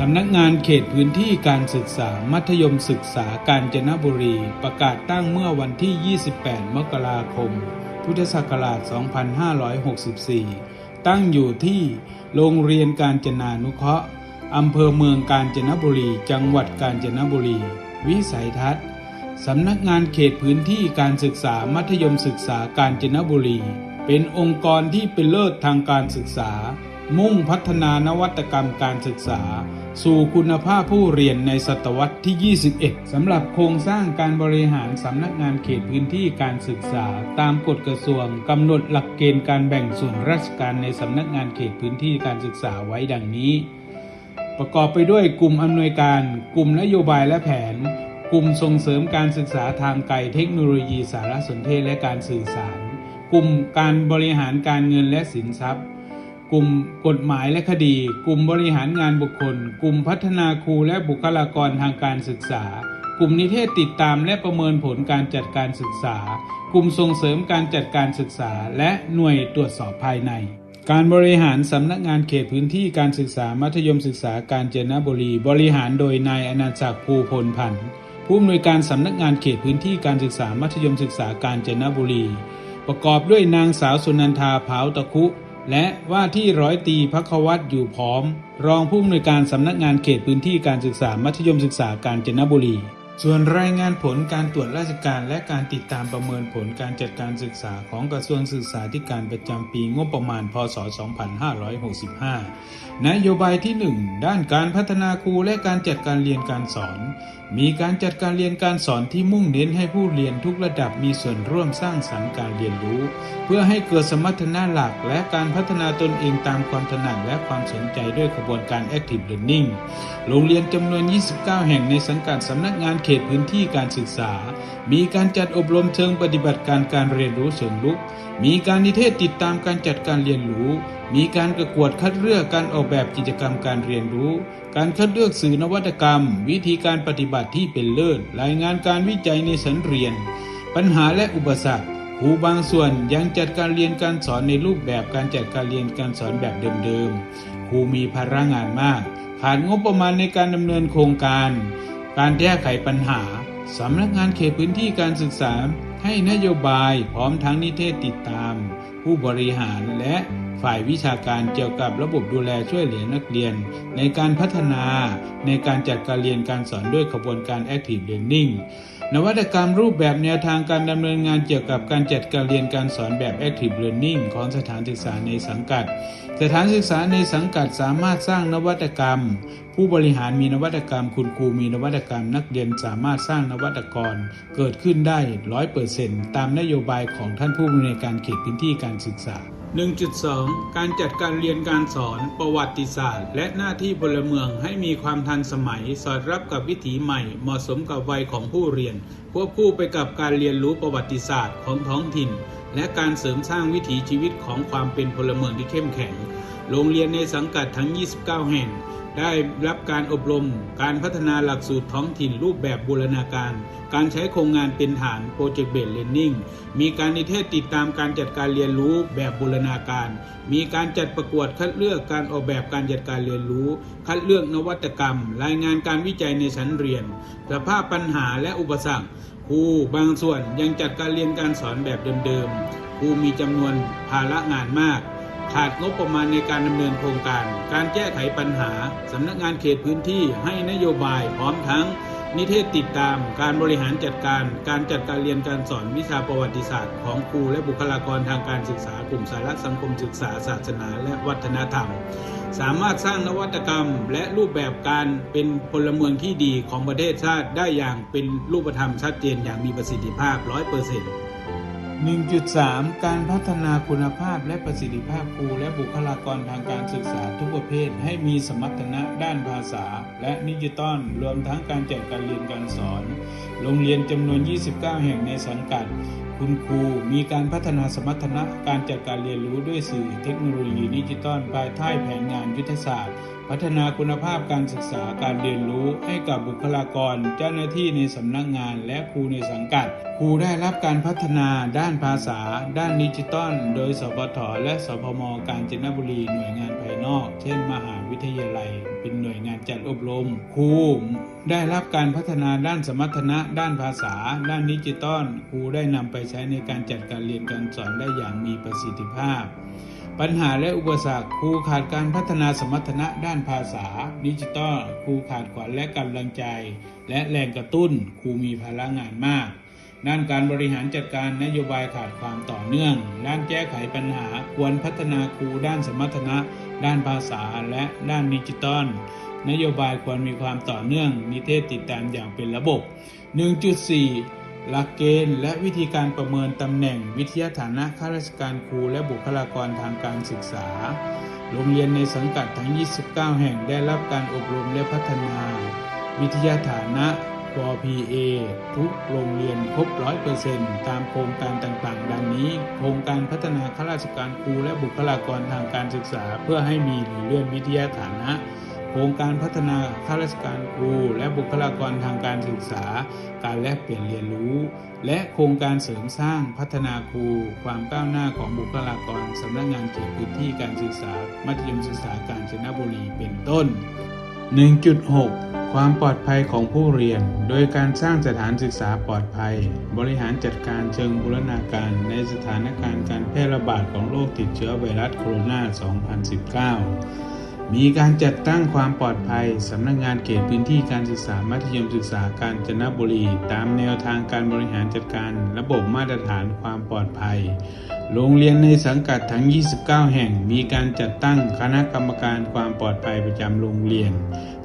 สำนักงานเขตพื้นที่การศึกษามัธยมศึกษากาญจนบุรี ประกาศตั้งเมื่อวันที่ 28 มกราคม พุทธศักราช 2564 ตั้งอยู่ที่โรงเรียนการจนานุเคราะห์อำเภอเมืองกาญจนบุรี จังหวัดกาญจนบุรี วิสัยทัศน์สำนักงานเขตพื้นที่การศึกษามัธยมศึกษากาญจนบุรี เป็นองค์กรที่เป็นเลิศทางการศึกษา มุ่งพัฒนานวัตกรรมการศึกษา สู่คุณภาพผู้เรียนในศตวรรษที่ 21 สำหรับโครงสร้างการบริหารสำนักงานเขตพื้นที่การศึกษา ตามกฎกระทรวงกำหนดหลักเกณฑ์การแบ่งส่วนราชการในสำนักงานเขตพื้นที่การศึกษาไว้ดังนี้ ประกอบไปด้วยกลุ่มอำนวยการ กลุ่มนโยบายและแผน กลุ่มส่งเสริมการศึกษาทางไกลเทคโนโลยีสารสนเทศและการสื่อสาร กลุ่มการบริหารการเงินและสินทรัพย์ กลุ่มกฎหมายและคดี กลุ่มบริหารงานบุคคล กลุ่มพัฒนาครูและบุคลากรทางการศึกษา กลุ่มนิเทศติดตามและประเมินผลการจัดการศึกษา กลุ่มส่งเสริมการจัดการศึกษา และหน่วยตรวจสอบภายใน การบริหารสำนักงานเขตพื้นที่การศึกษามัธยมศึกษาการเจนบุรี บริหารโดยนายอนันต์ศักดิ์ภูพลพันธ์ผู้อำนวยการสำนักงานเขตพื้นที่การศึกษามัธยมศึกษาการเจนบุรี ประกอบด้วยนางสาวสุนันทาเผาตะคุ และว่าที่ร้อยตีพักวัตอยู่พร้อม รองผู้อำนวยการสำนักงานเขตพื้นที่การศึกษามัธยมศึกษาการจนบุรี ส่วนรายงานผลการตรวจราชการและการติดตามประเมินผลการจัดการศึกษาของกระทรวงศึกษาธิการประจำปีงบประมาณ พศ 2565 นโยบายที่ 1 ด้านการพัฒนาครูและการจัดการเรียนการสอน มีการจัดการเรียนการสอนที่มุ่งเน้นให้ผู้เรียนทุกระดับมีส่วนร่วมสร้างสรรค์การเรียนรู้ เพื่อให้เกิดสมรรถนะหลักและการพัฒนาตนเองตามความถนัดและความสนใจด้วยกระบวนการ Active Learning โรงเรียนจำนวน 29 แห่งในสังกัดสำนักงานขตพื้นที่การศึกษา มีการจัดอบรมเชิงปฏิบัติการการเรียนรู้เชิงลุก มีการนิเทศติดตามการจัดการเรียนรู้ มีการประกวดคัดเลือกการออกแบบกิจกรรมการเรียนรู้ การคัดเลือกสื่อนวัตกรรม วิธีการปฏิบัติที่เป็นเลิศ รายงานการวิจัยในสันเรียน ปัญหาและอุปสรรคครูบางส่วนยังจัดการเรียนการสอนในรูปแบบการจัดการเรียนการสอนแบบเดิมๆ ครูมีภาระงานมาก ขาดงบประมาณในการดำเนินโครงการ การแก้ไขปัญหาสำนักงานเขตพื้นที่การศึกษาให้นโยบายพร้อมทั้งนิเทศติดตาม ผู้บริหารและฝ่ายวิชาการเกี่ยวกับระบบดูแลช่วยเหลือนักเรียน ในการพัฒนาในการจัดการเรียนการสอนด้วยขบวนการ Active Learning นวัตกรรมรูปแบบแนวทางการดำเนินงานเกี่ยวกับการจัดการเรียนการสอนแบบ Active Learning ของสถานศึกษาในสังกัด สถานศึกษาในสังกัดสามารถสร้างนวัตกรรม ผู้บริหารมีนวัตกรรม คุณครูมีนวัตกรรม นักเรียนสามารถสร้างนวัตกรเกิดขึ้นได้ร้อยเปอร์เซ็นต์ตามนโยบายของท่านผู้อำนวยการเขตพื้นที่การศึกษา 1.2 การจัดการเรียนการสอนประวัติศาสตร์ และหน้าที่พลเมืองให้มีความทันสมัย สอดรับกับวิถีใหม่ เหมาะสมกับวัยของผู้เรียนควบคู่ไปกับการเรียนรู้ประวัติศาสตร์ของท้องถิ่น และการเสริมสร้างวิถีชีวิตของความเป็นพลเมืองที่เข้มแข็ง โรงเรียนในสังกัดทั้ง 29 แห่ง ได้รับการอบรม การพัฒนาหลักสูตรท้องถิ่นรูปแบบบูรณาการ การใช้โครงงานเป็นฐาน Project Based Learning มีการนิเทศติดตามการจัดการเรียนรู้แบบบูรณาการ มีการจัดประกวดคัดเลือกการออกแบบการจัดการเรียนรู้ คัดเลือกนวัตกรรม รายงานการวิจัยในชั้นเรียน สภาพปัญหาและอุปสรรคครูบางส่วนยังจัดการเรียนการสอนแบบเดิมๆครูมีจำนวนภาระงานมาก ขาดงบประมาณในการดำเนินโครงการ การแก้ไขปัญหาสำนักงานเขตพื้นที่ให้นโยบายพร้อมทั้ง นิเทศติดตาม การบริหารจัดการ การจัดการเรียนการสอนวิชาประวัติศาสตร์ ของครูและบุคลากรทางการศึกษากลุ่มสาระสังคมศึกษา ศาสนาและวัฒนธรรม สามารถสร้างนวัตกรรม และรูปแบบการเป็นพลเมืองที่ดีของประเทศชาติได้อย่างเป็นรูปธรรมชัดเจนอย่างมีประสิทธิภาพ 100% 1.3 การพัฒนาคุณภาพและประสิทธิภาพครูและบุคลากรทางการศึกษาทุกประเภท ให้มีสมรรถนะด้านภาษา และดิจิตอลรวมทั้งการจัดการเรียนการสอน โรงเรียนจำนวน 29 แห่งในสังกัด คุณครูมีการพัฒนาสมรรถนะการจัดการเรียนรู้ด้วยสื่อเทคโนโลยีดิจิตอลภายใต้แผนงานยุทธศาสตร์ พัฒนาคุณภาพการศึกษาการเรียนรู้ให้กับบุคลากร เจ้าหน้าที่ในสำนักงาน และครูในสังกัด ครูได้รับการพัฒนาด้านภาษา ด้านดิจิตอลโดยสปทและสพมกาญจนบุรีหน่วยงานภายนอก เช่น มหาวิทยาลัย เป็นหน่วยงานจัดอบรม ครูได้รับการพัฒนาด้านสมรรถนะ ด้านภาษา ด้านดิจิตอลครูได้นำไปใช้ในการจัดการเรียนการสอนได้อย่างมีประสิทธิภาพ ปัญหาและอุปสรรคครูขาดการพัฒนาสมรรถนะด้านภาษา ดิจิตอลครูขาดขวัญและกำลังใจ และแรงกระตุ้นครูมีภาระงานมาก ด้านการบริหารจัดการนโยบายขาดความต่อเนื่อง ด้านแก้ไขปัญหาควรพัฒนาครูด้านสมรรถนะ ด้านภาษาและด้านดิจิตอลนโยบายควรมีความต่อเนื่อง นิเทศติดตามอย่างเป็นระบบ 1.4 หลักเกณฑ์และวิธีการประเมินตำแหน่งวิทยาฐานะข้าราชการครูและบุคลากรทางการศึกษา โรงเรียนในสังกัดทั้ง 29 แห่งได้รับการอบรมและพัฒนา วิทยาฐานะป PA ทุกโรงเรียนครบ 100%ตามโครงการต่างๆ ดังนี้ โครงการพัฒนาข้าราชการครูและบุคลากรทางการศึกษา เพื่อให้มีหรือเลื่อนวิทยาฐานะ โครงการพัฒนาข้าราชการครู และบุคลากรทางการศึกษา การแลกเปลี่ยนเรียนรู้ และโครงการเสริมสร้างพัฒนาครู ความก้าวหน้าของบุคลากรสำนักงานเขตพื้นที่การศึกษา มัธยมศึกษาการจนบุรีเป็นต้น 1.6ความปลอดภัยของผู้เรียน โดยการสร้างสถานศึกษาปลอดภัย บริหารจัดการเชิงบูรณาการในสถานการณ์การแพร่ระบาดของโรคติดเชื้อไวรัสโคโรนา 2019 มีการจัดตั้งความปลอดภัยสำนักงานเขตพื้นที่การศึกษามัธยมศึกษาการจนบุรี ตามแนวทางการบริหารจัดการระบบมาตรฐานความปลอดภัย โรงเรียนในสังกัดทั้ง 29 แห่ง มีการจัดตั้งคณะกรรมการความปลอดภัยประจำโรงเรียน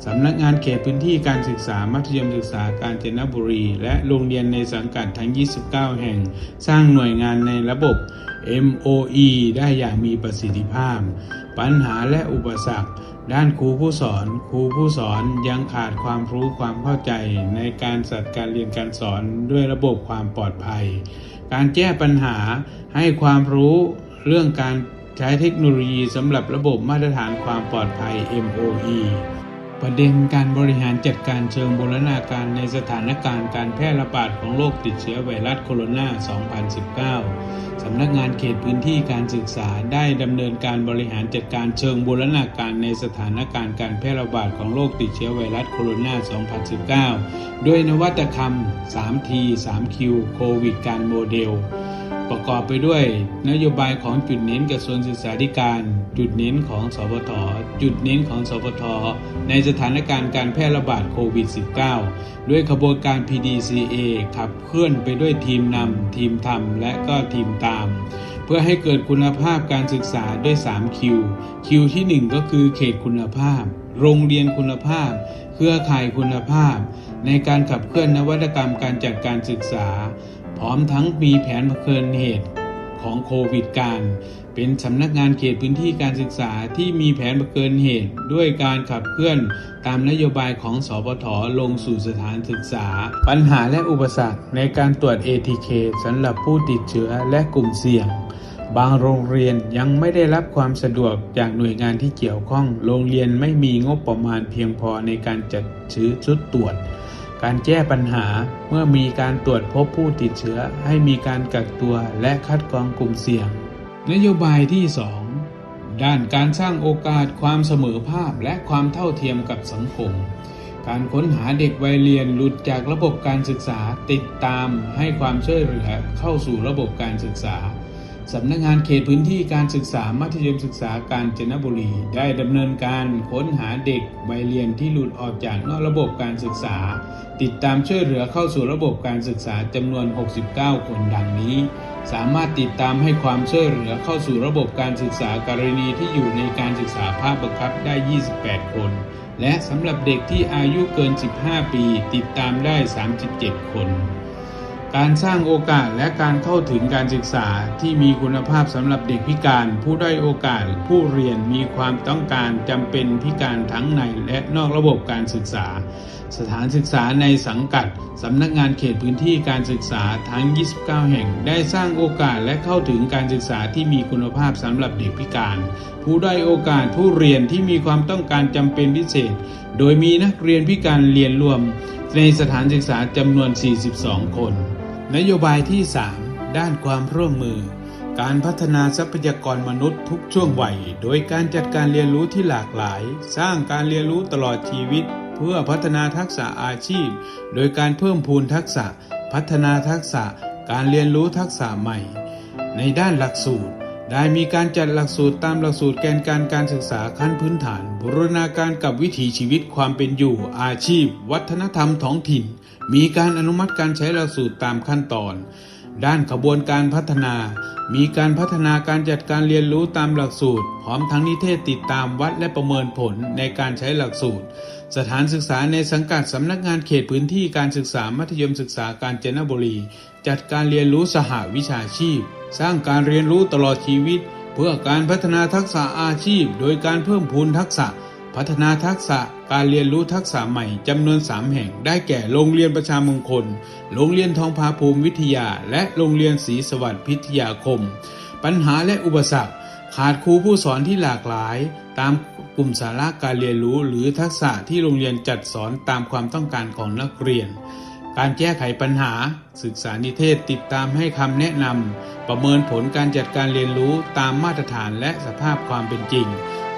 สำนักงานเขตพื้นที่การศึกษามัธยมศึกษาการจนบุรี และโรงเรียนในสังกัดทั้ง 29 แห่ง สร้างหน่วยงานในระบบ MOE ได้อย่างมีประสิทธิภาพ ปัญหาและอุปสรรค ด้านครูผู้สอน ครูผู้สอนยังขาดความรู้ความเข้าใจในการจัดการเรียนการสอนด้วยระบบความปลอดภัย การแก้ปัญหาให้ความรู้เรื่องการใช้เทคโนโลยีสำหรับระบบมาตรฐานความปลอดภัย MOE ประเด็นการบริหารจัดการเชิงบูรณาการในสถานการณ์การแพร่ระบาดของโรคติดเชื้อไวรัสโคโรนา 2019 สำนักงานเขตพื้นที่การศึกษาได้ดำเนินการบริหารจัดการเชิงบูรณาการในสถานการณ์การแพร่ระบาดของโรคติดเชื้อไวรัสโคโรนา 2019 ด้วยนวัตกรรม 3T 3Q โควิดการโมเดล ประกอบไปด้วยนโยบายของจุดเน้นกระทรวงศึกษาธิการ จุดเน้นของสพทจุดเน้นของสพทในสถานการณ์การแพร่ระบาดโควิด -19 ด้วยขบวนการ PDCA ขับเคลื่อนไปด้วยทีมนำทีมทำและก็ทีมตาม เพื่อให้เกิดคุณภาพการศึกษาด้วย 3 คิว คิวที่ 1 ก็คือเขตคุณภาพ โรงเรียนคุณภาพ เครือข่ายคุณภาพ ในการขับเคลื่อนนวัตกรรมการจัดการศึกษา ร้อมทั้งมีแผนเผชิญเหตุของโควิดการ เป็นสำนักงานเขตพื้นที่การศึกษาที่มีแผนเผชิญเหตุ ด้วยการขับเคลื่อนตามนโยบายของสปทลงสู่สถานศึกษา ปัญหาและอุปสรรคในการตรวจ ATK สำหรับผู้ติดเชื้อและกลุ่มเสี่ยง บางโรงเรียนยังไม่ได้รับความสะดวกจากหน่วยงานที่เกี่ยวข้อง โรงเรียนไม่มีงบประมาณเพียงพอในการจัดซื้อชุดตรวจ การแก้ปัญหาเมื่อมีการตรวจพบผู้ติดเชื้อให้มีการกักตัวและคัดกรองกลุ่มเสี่ยง นโยบายที่ 2 ด้านการสร้างโอกาสความเสมอภาพและความเท่าเทียมกับสังคม การค้นหาเด็กวัยเรียนหลุดจากระบบการศึกษาติดตามให้ความช่วยเหลือเข้าสู่ระบบการศึกษา สำนักงานเขตพื้นที่การศึกษามัธยมศึกษาการจนบุรี ได้ดำเนินการค้นหาเด็กวัยเรียนที่หลุดออกจากนอกระบบการศึกษา ติดตามช่วยเหลือเข้าสู่ระบบการศึกษาจำนวน 69 คนดังนี้ สามารถติดตามให้ความช่วยเหลือเข้าสู่ระบบการศึกษากรณีที่อยู่ในการศึกษาภาคบังคับได้ 28 คน และสำหรับเด็กที่อายุเกิน 15 ปี ติดตามได้ 37 คน การสร้างโอกาสและการเข้าถึงการศึกษาที่มีคุณภาพสำหรับเด็กพิการ ผู้ด้อยโอกาส ผู้เรียนมีความต้องการจำเป็นพิการทั้งในและนอกระบบการศึกษา สถานศึกษาในสังกัดสำนักงานเขตพื้นที่การศึกษาทั้ง 29 แห่ง ได้สร้างโอกาสและเข้าถึงการศึกษาที่มีคุณภาพสำหรับเด็กพิการ ผู้ด้อยโอกาสผู้เรียนที่มีความต้องการจำเป็นพิเศษ โดยมีนักเรียนพิการเรียนรวมในสถานศึกษาจำนวน 42 คน นโยบายที่ 3 ด้านความร่วมมือ การพัฒนาทรัพยากรมนุษย์ทุกช่วงวัย โดยการจัดการเรียนรู้ที่หลากหลาย สร้างการเรียนรู้ตลอดชีวิต เพื่อพัฒนาทักษะอาชีพ โดยการเพิ่มพูนทักษะ พัฒนาทักษะ การเรียนรู้ทักษะใหม่ ในด้านหลักสูตร ได้มีการจัดหลักสูตรตามหลักสูตรแกนการการศึกษาขั้นพื้นฐานบูรณาการกับวิถีชีวิตความเป็นอยู่อาชีพ วัฒนธรรมท้องถิ่น มีการอนุมัติการใช้หลักสูตรตามขั้นตอน ด้านขบวนการพัฒนา มีการพัฒนาการจัดการเรียนรู้ตามหลักสูตร พร้อมทั้งนิเทศติดตามวัดและประเมินผลในการใช้หลักสูตร สถานศึกษาในสังกัดสำนักงานเขตพื้นที่การศึกษามัธยมศึกษาการจนบุรี จัดการเรียนรู้สหวิชาชีพ สร้างการเรียนรู้ตลอดชีวิต เพื่อการพัฒนาทักษะอาชีพ โดยการเพิ่มพูนทักษะ พัฒนาทักษะการเรียนรู้ทักษะใหม่จำนวน 3 แห่ง ได้แก่โรงเรียนประชามงคล โรงเรียนทองพาภูมิวิทยา และโรงเรียนศรีสวัสดิ์พิทยาคม ปัญหาและอุปสรรค ขาดครูผู้สอนที่หลากหลาย ตามกลุ่มสาระการเรียนรู้ หรือทักษะที่โรงเรียนจัดสอนตามความต้องการของนักเรียน การแก้ไขปัญหา ศึกษานิเทศติดตามให้คำแนะนำประเมินผลการจัดการเรียนรู้ตามมาตรฐานและสภาพความเป็นจริง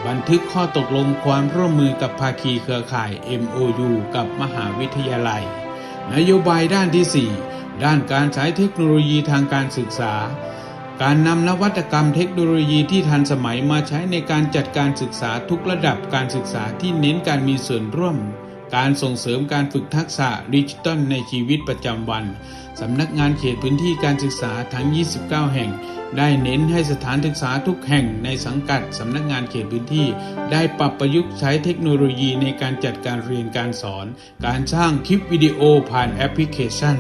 บันทึกข้อตกลงความร่วมมือกับภาคีเครือข่าย MOU กับมหาวิทยาลัย นโยบายด้านที่ 4 ด้านการใช้เทคโนโลยีทางการศึกษา การนำนวัตกรรมเทคโนโลยีที่ทันสมัยมาใช้ในการจัดการศึกษาทุกระดับการศึกษาที่เน้นการมีส่วนร่วม การส่งเสริมการฝึกทักษะดิจิทัลในชีวิตประจำวันสำนักงานเขตพื้นที่การศึกษาทั้ง 29 แห่ง ได้เน้นให้สถานศึกษาทุกแห่งในสังกัดสำนักงานเขตพื้นที่ ได้ปรับประยุกต์ใช้เทคโนโลยีในการจัดการเรียนการสอน การสร้างคลิปวิดีโอผ่านแอปพลิเคชัน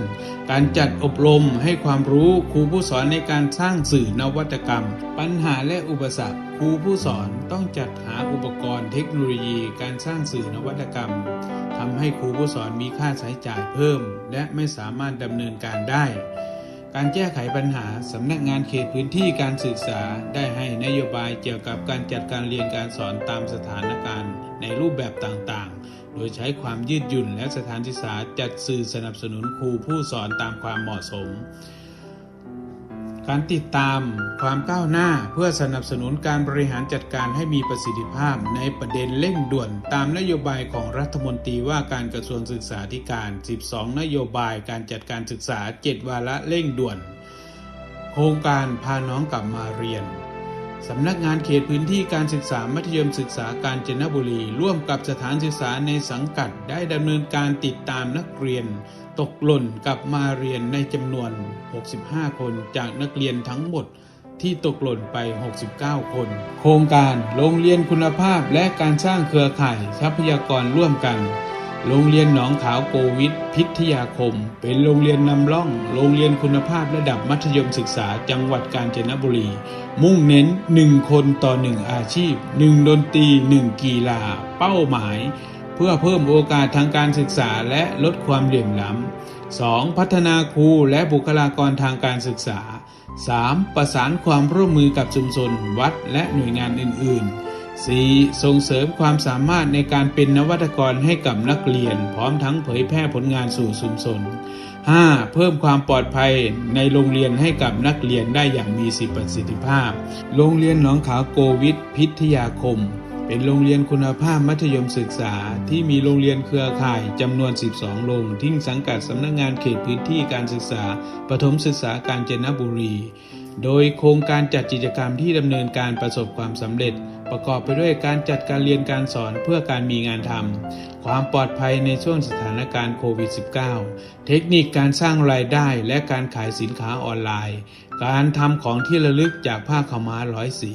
การจัดอบรมให้ความรู้ครูผู้สอนในการสร้างสื่อนวัตกรรม ปัญหาและอุปสรรคครูผู้สอนต้องจัดหาอุปกรณ์เทคโนโลยีการสร้างสื่อนวัตกรรมทำให้ครูผู้สอนมีค่าใช้จ่ายเพิ่ม และไม่สามารถดำเนินการได้ การแก้ไขปัญหาสำนักงานเขตพื้นที่การศึกษาได้ให้นโยบายเกี่ยวกับการจัดการเรียนการสอนตามสถานการณ์ ในรูปแบบต่างๆ โดยใช้ความยืดหยุ่นและสถานศึกษาจัดสื่อสนับสนุนครูผู้สอนตามความเหมาะสม การติดตามความก้าวหน้าเพื่อสนับสนุนการบริหารจัดการให้มีประสิทธิภาพในประเด็นเร่งด่วนตามนโยบายของรัฐมนตรีว่าการกระทรวงศึกษาธิการ 12 นโยบายการจัดการศึกษา 7 วาระเร่งด่วน โครงการพาน้องกลับมาเรียน สำนักงานเขตพื้นที่การศึกษามัธยมศึกษาการจนบุรี ร่วมกับสถานศึกษาในสังกัดได้ดำเนินการติดตามนักเรียน ตกหล่นกลับมาเรียนในจำนวน 65 คนจากนักเรียนทั้งหมดที่ตกหล่นไป 69 คน โครงการโรงเรียนคุณภาพและการสร้างเครือข่ายทรัพยากรร่วมกัน โรงเรียนหนองขาวโกวิทพิทยาคม เป็นโรงเรียนนำร่อง โรงเรียนคุณภาพระดับมัธยมศึกษาจังหวัดกาญจนบุรี มุ่งเน้น 1 คนต่อ 1 อาชีพ 1 ดนตรี 1 กีฬา เป้าหมาย เพื่อเพิ่มโอกาสทางการศึกษาและลดความเหลื่อมล้ำ 2. พัฒนาครูและบุคลากรทางการศึกษา 3. ประสานความร่วมมือกับชุมชน วัดและหน่วยงานอื่น ๆ 4. ส่งเสริมความสามารถในการเป็นนวัตกรให้กับนักเรียน พร้อมทั้งเผยแพร่ผลงานสู่ชุมชน 5. เพิ่มความปลอดภัยในโรงเรียนให้กับนักเรียนได้อย่างมีประสิทธิภาพ โรงเรียนหนองขาวโกวิทพิทยาคม เป็นโรงเรียนคุณภาพมัธยมศึกษา ที่มีโรงเรียนเครือข่ายจำนวน 12 โรงที่สังกัดสำนักงานเขตพื้นที่การศึกษา ประถมศึกษาการจนบุรี โดยโครงการจัดกิจกรรมที่ดำเนินการประสบความสำเร็จ ประกอบไปด้วยการจัดการเรียนการสอนเพื่อการมีงานทำความปลอดภัยในช่วงสถานการณ์โควิด -19 เทคนิคการสร้างรายได้และการขายสินค้าออนไลน์ การทำของที่ระลึกจากผ้าขาวม้าร้อยสี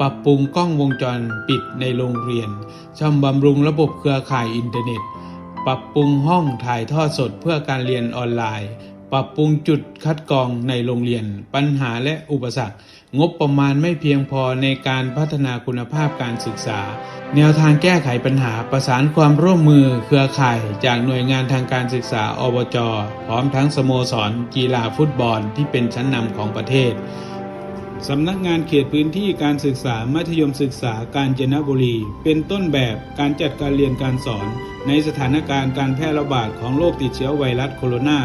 ปรับปรุงกล้องวงจรปิดในโรงเรียนช่อมบำรุงระบบเครือข่ายอินเทอร์เน็ต ปรับปรุงห้องถ่ายทอดสดเพื่อการเรียนออนไลน์ ปรับปรุงจุดคัดกรองในโรงเรียน ปัญหาและอุปสรรค งบประมาณไม่เพียงพอในการพัฒนาคุณภาพการศึกษา แนวทางแก้ไขปัญหาประสานความร่วมมือเครือข่ายจากหน่วยงานทางการศึกษาอบจ พร้อมทั้งสโมสรกีฬาฟุตบอลที่เป็นชั้นนำของประเทศ สำนักงานเขตพื้นที่การศึกษามัธยมศึกษาการจนบุรี เป็นต้นแบบการจัดการเรียนการสอน ในสถานการณ์การแพร่ระบาดของโรคติดเชื้อไวรัสโคโรนา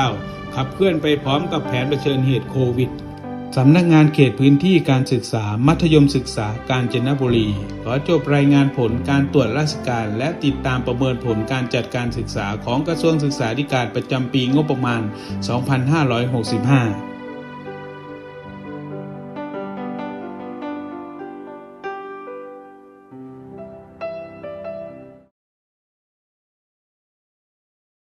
2019 ขับเคลื่อนไปพร้อมกับแผนเผชิญเหตุโควิดสำนักงานเขตพื้นที่การศึกษามัธยมศึกษาการจนบุรี ขอจบรายงานผลการตรวจราชการและติดตามประเมินผลการจัดการศึกษาของกระทรวงศึกษาธิการประจำปีงบประมาณ 2565